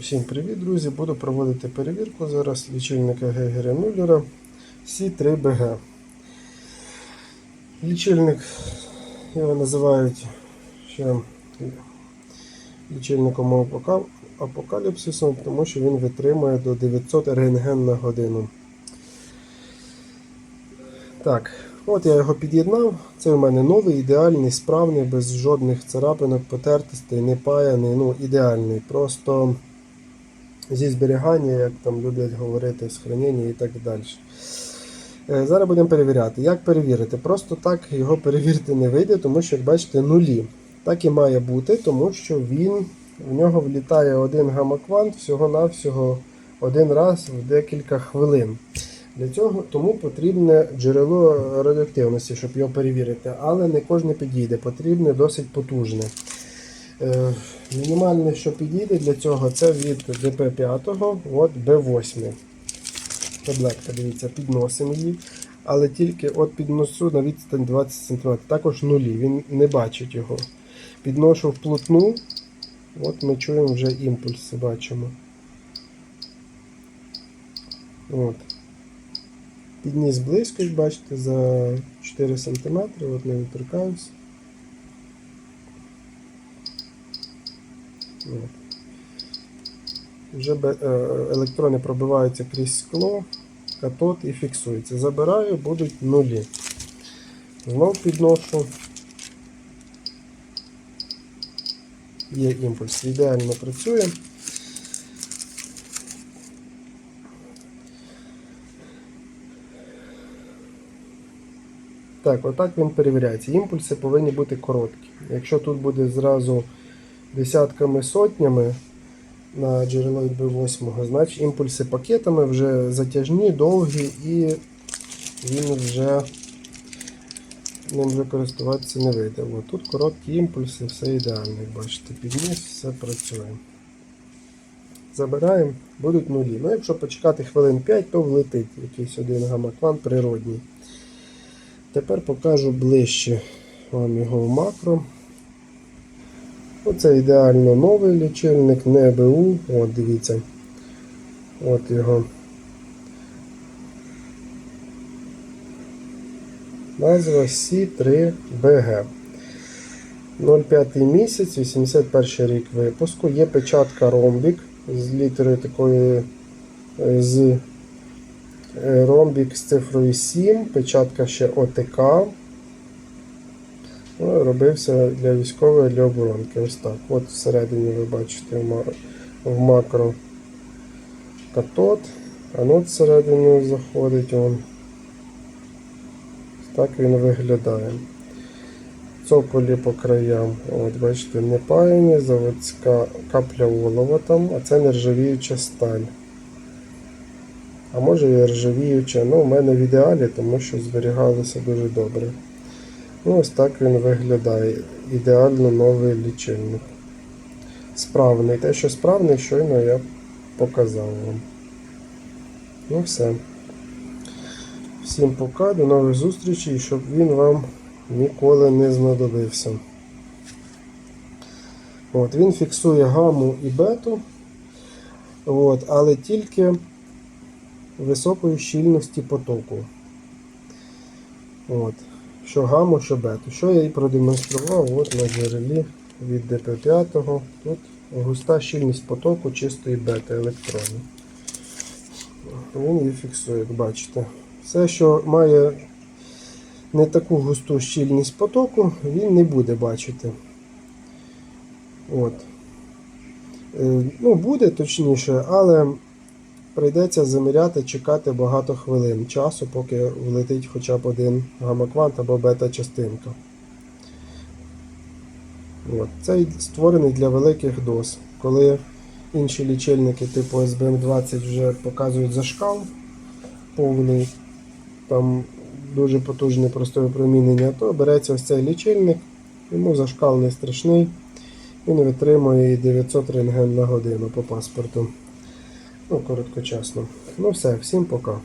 Всім привіт, друзі! Буду проводити перевірку зараз лічильника Гегера Мюллера C3BG. Лічильник його називають ще лічильником апока- апокаліпсису, тому що він витримує до 900 рентген на годину. Так, от я його під'єднав. Це у мене новий, ідеальний, справний, без жодних царапинок, потертостей, не паяний, ну ідеальний. Просто зі зберігання, як там люблять говорити, схранення і так далі. Е, Зараз будемо перевіряти. Як перевірити? Просто так його перевірити не вийде, тому що, як бачите, нулі. Так і має бути, тому що він в нього влітає один гамаквант всього-навсього один раз в декілька хвилин. Для цього тому потрібне джерело радіоактивності, щоб його перевірити, але не кожне підійде, потрібне досить потужне. Е, Мінімальне, що підійде для цього, це від ДП5, от Б8. Таблетка, дивіться, підносимо її, але тільки от підносу на відстань 20 см. Також нулі, він не бачить його. Підношу вплотну, от ми чуємо вже імпульси, бачимо. От. Підніс близько, бачите, за 4 см, от не доторкаюсь. Вже е, електрони пробиваються крізь скло, катод і фіксується. Забираю, будуть нулі. Знов підношу. Є імпульс, ідеально працює. Так, отак він перевіряється. Імпульси повинні бути короткі. Якщо тут буде зразу десятками сотнями на джерело від B8, значить імпульси пакетами вже затяжні, довгі і він вже ним користуватися не вийде. От тут короткі імпульси, все ідеально, як бачите, підніс, все працює. Забираємо, будуть нулі. Ну, якщо почекати хвилин 5, то влетить якийсь один гамакван природній. Тепер покажу ближче вам його в макро. Оце ідеально новий лічильник, не БУ. От дивіться. От його. Назва C3BG. 05 місяць, 81 рік випуску. Є печатка ромбік з літерою такої е, з е, ромбік з цифрою 7, печатка ще ОТК. Ну, робився для військової для оборонки. Ось так. От всередині ви бачите в ма- в макро катод. Анод всередину заходить. Он. Так він виглядає. Цоколі по краям. От, бачите, не паяні, заводська капля олова там, а це нержавіюча сталь. А може і ржавіюча. Ну, у мене в ідеалі, тому що зберігалося дуже добре. Ось так він виглядає. Ідеально новий лічильник. Справний. Те, що справний, щойно я показав вам. Ну все. Всім пока, до нових зустрічей, щоб він вам ніколи не знадобився. От, він фіксує гаму і бету, от, але тільки високої щільності потоку. От що гаму, що бету. Що я і продемонстрував от на джерелі від ДП5. Тут густа щільність потоку чистої бета електрону. Він її фіксує, як бачите. Все, що має не таку густу щільність потоку, він не буде бачити. От. Е, Ну, буде точніше, але прийдеться заміряти, чекати багато хвилин часу, поки влетить хоча б один гамаквант або бета-частинка. Цей створений для великих доз. Коли інші лічильники типу SBM20 вже показують зашкал повний, там дуже потужне просте випромінення, то береться ось цей лічильник, йому зашкал не страшний, він витримує 900 рентген на годину по паспорту. Ну, короткочасно. Ну все, всім пока.